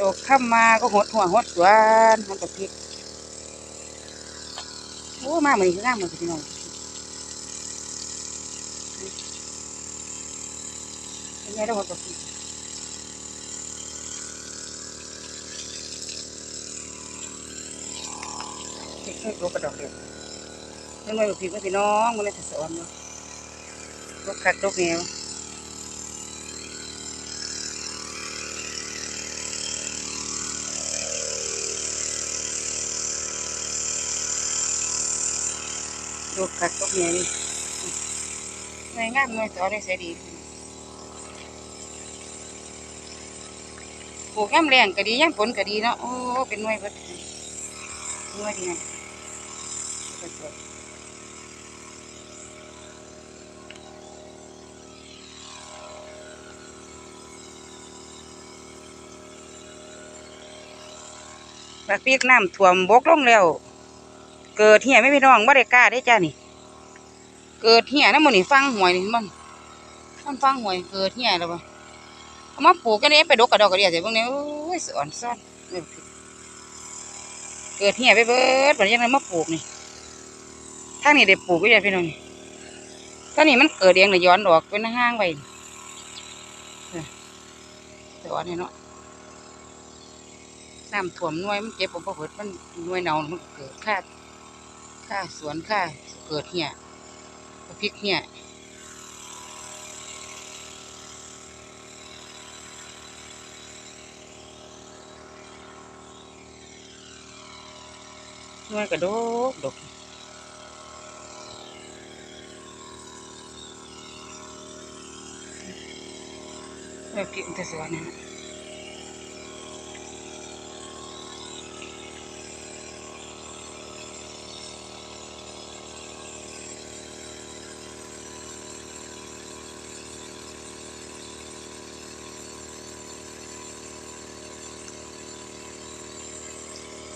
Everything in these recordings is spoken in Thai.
ตกค่ำมมาก็หดหัวหดสวนหดกับพริกโอ้มาเหมือนคืองามเหมือนพี่น้องเป็นไงต้องหดกับพริกพริกให้ตัวกระดอกเดียวเรื่องไว้พริกไว้พี่น้องมันเลยถสอนเนาะรกคักรกเนียว ลูกคักก็เมียนี่หน่วยงานหน่วยต่อได้เสียดีปลูกย่ำแรงก็ดีย่ำฝนก็ดีเนาะโอ้เป็นหน่วยเบิดหน่วยดีนะบักปีกน้ำท่วมบกลงแล้ว เกิดเหี้ยไม่พี่น้องบ่ได้กล้าได้จ้านี่ เกิดเหี้ยนะมันนี่ฟังหวยนี่มันมันฟังหวยเกิดเหี้ยแล้วบ่เอามาปลูกกันเด้ไปดกกระดอกกระเดียใส่เบิ่งเนี่โอ้ยสอนซ่อนเกิดเหี้ยไปเบิดบัดนี้ยังไงมาปลูกนี่ทางนี้ได้ปลูกไว้จ้ะพี่น้องนี่ทางนี้มันเกิดเองเลยย้อนออกเป็นห้างไว้ออสอนนี่เนาะน้ำท่วมน่วยมันเก็บบ่พอเบิดมันน่วยเน่ามันเกิดคาด ค่าสวนค่าเกิดเนี่ยพริกเนี่ยหน่วยกระดกดกแล้วพริกมันจะสวนนี่นะ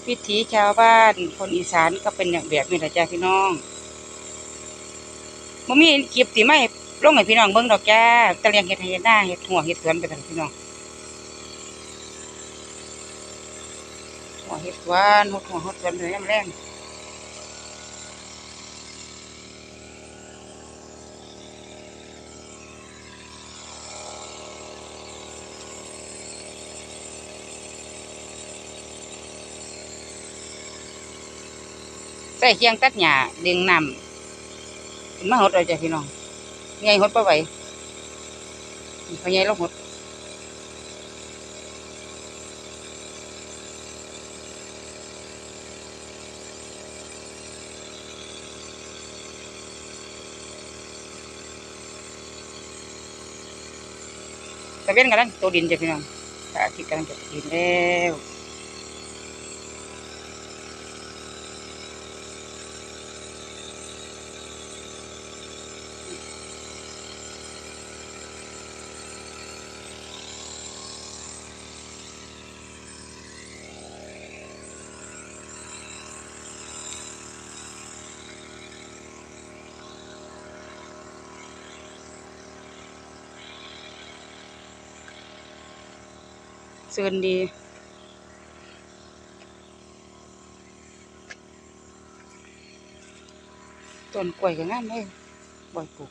วิถีชาวบ้าน คนอีสานก็เป็นอย่างแบบนี้แหละจ้าพี่น้องมันมีเก็บตีไม่ลงให้พี่น้องเบิ้งดอกจ้าตะเลียงเห็ดเห้หน้าเห็ดหัวเห็ดสวนไปซั่นพี่น้องหัวเห็ดสวนหัวหัวเห็ดสวนเลยยามแรง ส่เคียงตัดหญ้าดึงน้ำมาหดเอาจ้ะพี่น้องใหญ่หดบ่ไหวเขาใหญ่ลงหดตะเวนกำลังตัวดินจ้ะพี่น้องพระอาทิตย์กำลังจะดินแล้ว เซินดี ต้นกล้วยก็งามเลยบ่อยปลูก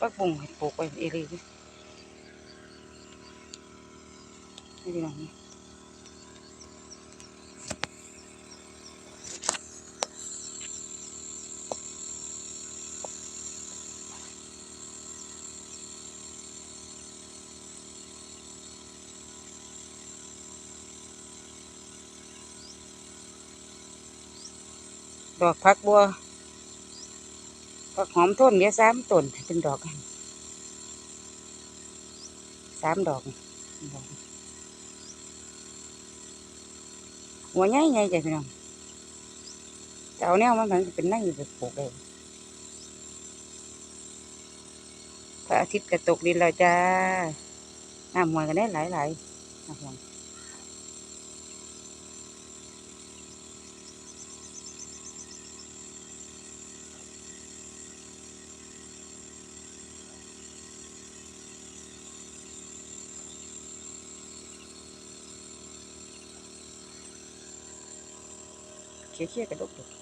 ปักบุ้งให้ปลูกไว้เอรีนี่พี่น้องนี่ ดอกผักบัวผักหอมต้นเดียสามต้นเป็นดอกสามดอกหัวใหญ่ใหญ่จ้ะพี่น้องแต่เอาแนวมันมันเป็นนั่งอยู่แบบปลูกเลยพระอาทิตย์กระตกดินแล้วจ้าน้ำหัวกันได้หลายหลายๆน้ำหัว Kira-kira ke doktor.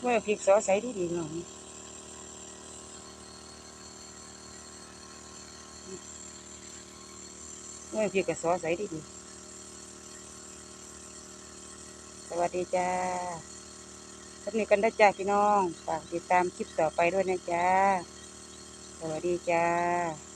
เมื่อพริกซอสใส่ดีดีๆเนาะเมื่อพริกกับซอสใส่ดีดีสวัสดีจ้าสำนีกันได้อจ้าพี่น้อง ฝากติดตามคลิปต่อไปด้วยนะจ้า สวัสดีจ้า